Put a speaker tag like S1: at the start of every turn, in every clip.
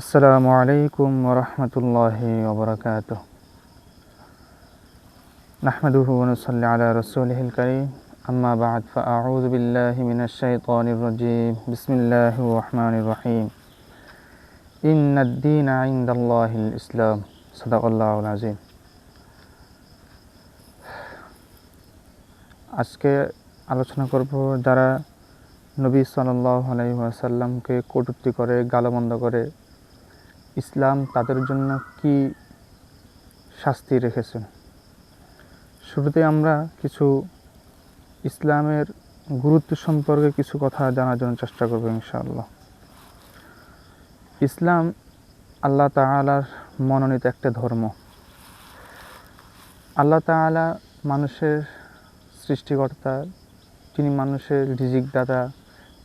S1: আসসালামু আলাইকুম ওরহমতুল্লাহি ওবরাকাত নাহমাদুহু ওনসল্লি আলা রসুলহিল করিম। আম্মা বাদ ফাউযু বিল্লাহি মিনাশ শাইতানির রাজীম। বিসমিল্লাহির রহমানির রহিম। ইন্নাদ দীন ইসলাম। সাদাকাল্লাহুল আযীম। আজকে আলোচনা করব যারা নবী সাল্লাহ আলাইহি ওয়াসাল্লামকে কটূক্তি করে, গালমন্দ করে ইসলাম তাদের জন্য কি শাস্তি রেখেছেন শুরুতে আমরা কিছু ইসলামের গুরুত্ব সম্পর্কে কিছু কথা জানার জন্য চেষ্টা করব ইনশাআল্লাহ। ইসলাম আল্লাহ তাআলার মনোনীত একটা ধর্ম। আল্লাহ তাআলা মানুষের সৃষ্টিকর্তা, তিনি মানুষের রিজিক দাতা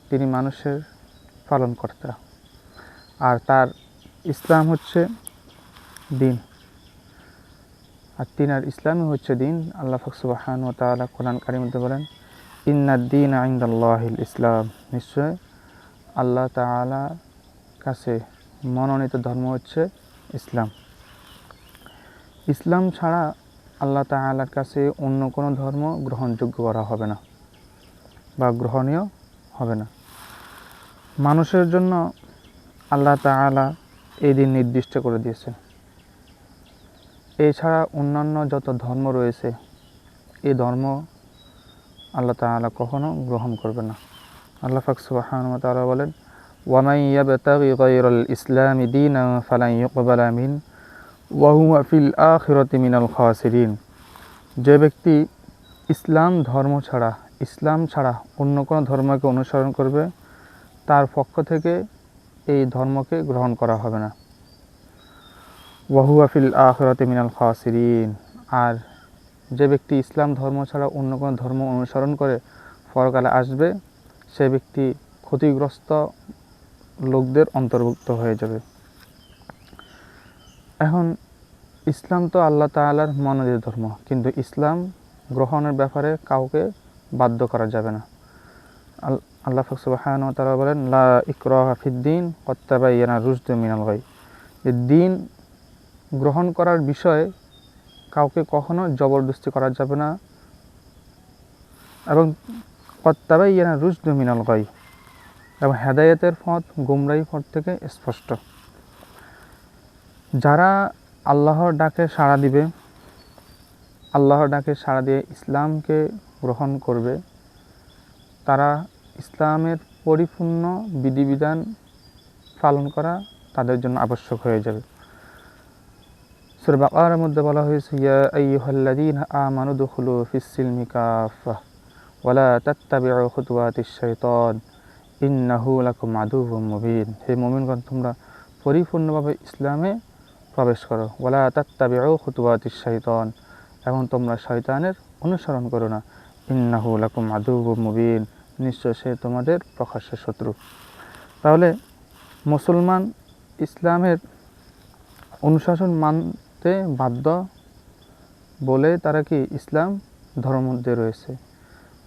S1: তিনি মানুষের পালনকর্তা। আর তার ইসলাম হচ্ছে দিন। আর তিন আর ইসলামই হচ্ছে দিন। আল্লাহ ফকসুবাহান ও তালা কোরআন কারির মধ্যে বলেন ইন্নাদ্দিন আইন্দাল্লাহিল ইসলাম। নিশ্চয় আল্লাহ তালা কাছে মনোনীত ধর্ম হচ্ছে ইসলাম। ইসলাম ছাড়া আল্লাহ তালার কাছে অন্য কোনো ধর্ম গ্রহণযোগ্য করা হবে না বা গ্রহণীয় হবে না। মানুষের জন্য আল্লাহ তালা এই দিন নির্দিষ্ট করে দিয়েছে। এছাড়া অন্যান্য যত ধর্ম রয়েছে, এই ধর্ম আল্লাহ তালা কখনো গ্রহণ করবে না। আল্লাহ ফাক সুবাহান তালা বলেন ওয়ামাই ইয়াবতাগি গায়রাল ইসলামি দীনা ফালান ইউকবালা মিন ওয়া হুয়া ফিল মিনাল যে ব্যক্তি ইসলাম ধর্ম ছাড়া, ইসলাম ছাড়া অন্য কোনো ধর্মকে অনুসরণ করবে, তার পক্ষ থেকে এই ধর্মকে গ্রহণ করা হবে না। ওয়াহুয়াফিল আখরাতে মিনাল খাসিরিন। আর যে ব্যক্তি ইসলাম ধর্ম ছাড়া অন্য কোনো ধর্ম অনুসরণ করে পরকালে আসবে, সে ব্যক্তি ক্ষতিগ্রস্ত লোকদের অন্তর্ভুক্ত হয়ে যাবে। এখন, ইসলাম তো আল্লাহ তালার মনোনীত ধর্ম, কিন্তু ইসলাম গ্রহণের ব্যাপারে কাউকে বাধ্য করা যাবে না। আল্লাহ ফকসুবাহান তারা বলেন, লা ইকরাহ ফিদ্দিন কত্তাবাইয়ানা রুজদ মিনাল গাই যে দিন গ্রহণ করার বিষয়ে কাউকে কখনো জবরদস্তি করা যাবে না। এবং কত্তাবাইয়ানা রুজদ মিনাল গাই এবং হেদায়েতের পথ গুমরাই পথ থেকে স্পষ্ট। যারা আল্লাহর ডাকে সাড়া দিবে, আল্লাহর ডাকে সাড়া দিয়ে ইসলামকে গ্রহণ করবে তারা ইসলামের পরিপূর্ণ বিধিবিধান পালন করা তাদের জন্য আবশ্যক হয়ে যাবে। সুরবাকার মধ্যে বলা হয়েছে, ইয়া হে মুমিনগণ, তোমরা পরিপূর্ণভাবে ইসলামে প্রবেশ করো। ওয়ালা তাত্তাবিউ খুতুওয়াতিশ শাইতান এবং তোমরা শয়তানের অনুসরণ করো না। ইন্নাহু লাকুম আদুউম মুবিন। নিশ্চয় সে তোমাদের প্রকাশ্য শত্রু। তাহলে মুসলমান ইসলামের অনুশাসন মানতে বাধ্য বলে তারা কি ইসলাম ধর্ম মধ্যে রয়েছে?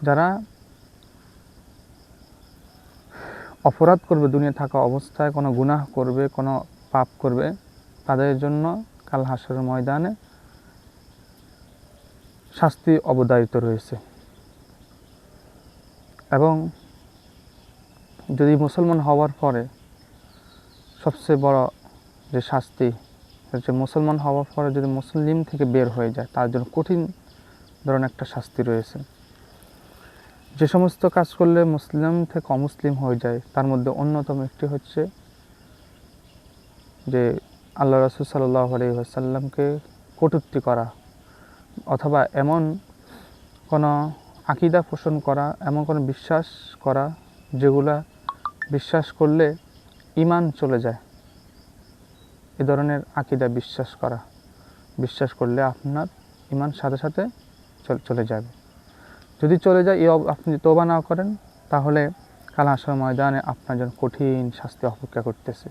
S1: যারা অপরাধ করবে দুনিয়া থাকা অবস্থায় কোনো গুনাহ করবে, কোনো পাপ করবে, তাদের জন্য কাল হাসর ময়দানে শাস্তি অবদায়িত রয়েছে। এবং যদি মুসলমান হওয়ার পরে সবচেয়ে বড় যে শাস্তি হচ্ছে মুসলমান হওয়ার পরে যদি মুসলিম থেকে বের হয়ে যায়, তার জন্য কঠিন ধরনের একটা শাস্তি রয়েছে। যে সমস্ত কাজ করলে মুসলিম থেকে অমুসলিম হয়ে যায়, তার মধ্যে অন্যতম একটি হচ্ছে যে আল্লাহ রসুল সাল্লাহ আলহিহাসাল্লামকে কটূক্তি করা, অথবা এমন কোনো আকিদা পোষণ করা, এমন কোনো বিশ্বাস করা যেগুলা বিশ্বাস করলে ইমান চলে যায়। এ ধরনের আকিদা বিশ্বাস করা। বিশ্বাস করলে আপনার ইমান সাথে সাথে চলে যাবে। যদি চলে যায় এই আপনি তোবা না করেন, তাহলে কাল ময়দানে আপনার জন্য কঠিন শাস্তি অপেক্ষা করতেছে।